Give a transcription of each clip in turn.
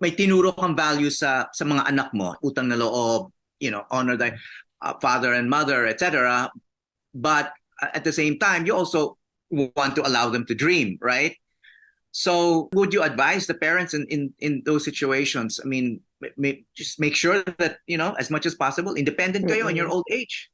may tinuro kang value sa sa mga anak mo, utang na loob, you know, honor thy uh, father and mother, etc. But at the same time, you also want to allow them to dream, right? So, would you advise the parents in in in those situations? I mean, may, just make sure that you know as much as possible, independent kayo in your old age.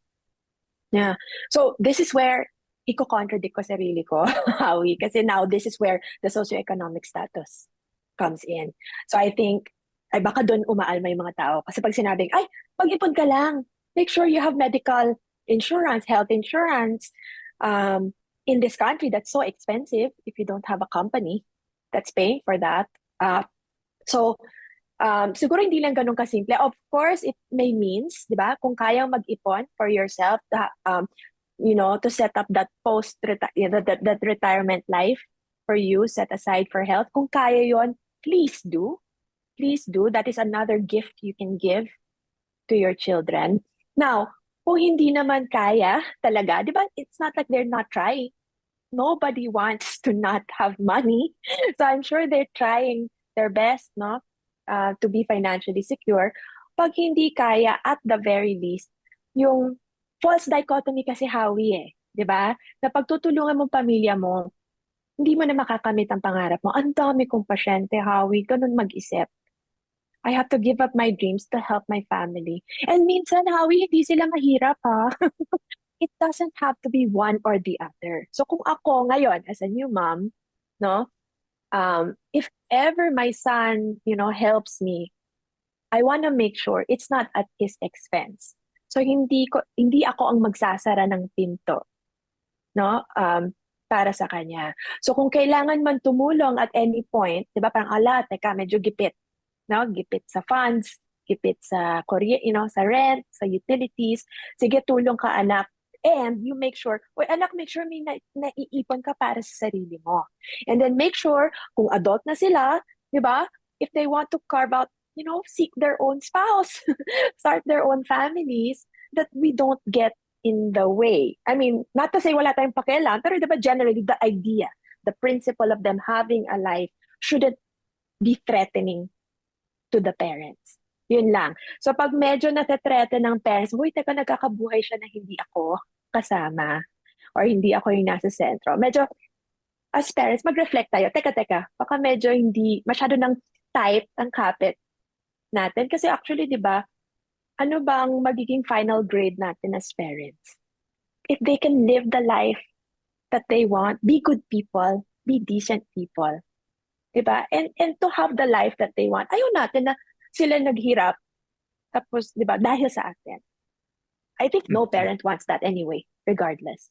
Yeah. So this is where iko-contradict ko sarili ko, Howie, kasi now this is where the socioeconomic status comes in. So I think, ay baka doon umaalma yung mga tao. Kasi pag sinabing, ay, pag-ipon ka lang, make sure you have medical insurance, health insurance. Um, in this country, that's so expensive if you don't have a company that's paying for that. Uh, so, um, siguro hindi lang ganun kasimple. Of course, it may means, di ba, kung kayang mag-ipon for yourself, um, you know, to set up that post that, that retirement life for you, set aside for health. Kung kaya yon, please do. Please do. That is another gift you can give to your children. Now, kung hindi naman kaya talaga, di ba, it's not like they're not trying. Nobody wants to not have money. So I'm sure they're trying their best, no, uh, to be financially secure. Pag hindi kaya, at the very least, yung false dichotomy kasi Howie eh, 'di ba? Na pagtutulungan mo pamilya mo, hindi mo na makakamit ang pangarap mo. Ang dami kong pasyente, Howie, ganun mag-isip. I have to give up my dreams to help my family. And minsan, Howie, hindi sila mahirap, ha? It doesn't have to be one or the other. So kung ako ngayon, as a new mom, no, um, if ever my son, you know, helps me, I want to make sure it's not at his expense. So hindi ko hindi ako ang magsasara ng pinto. No? Um para sa kanya. So kung kailangan man tumulong at any point, 'di ba? Parang ala, teka, medyo gipit. No? Gipit sa funds, gipit sa Korea, you know, sa rent, sa utilities. Sige, tulong ka anak. And you make sure, well, anak, make sure may na, naiipon ka para sa sarili mo. And then make sure, kung adult na sila, di ba, if they want to carve out you know, seek their own spouse, start their own families, that we don't get in the way. I mean, not to say wala tayong pakialam, pero diba generally the idea, the principle of them having a life shouldn't be threatening to the parents. Yun lang. So pag medyo natetreten ng parents, huy, teka, nagkakabuhay siya na hindi ako kasama or hindi ako yung nasa sentro. Medyo, as parents, mag-reflect tayo. Teka, teka, baka medyo hindi, masyado ng tight ang kapit natin. Kasi actually, di ba, ano bang magiging final grade natin as parents? If they can live the life that they want, be good people, be decent people. di ba? And, and to have the life that they want. Ayaw natin na sila naghirap tapos, di ba, dahil sa atin. I think no Mm-hmm. parent wants that anyway, regardless.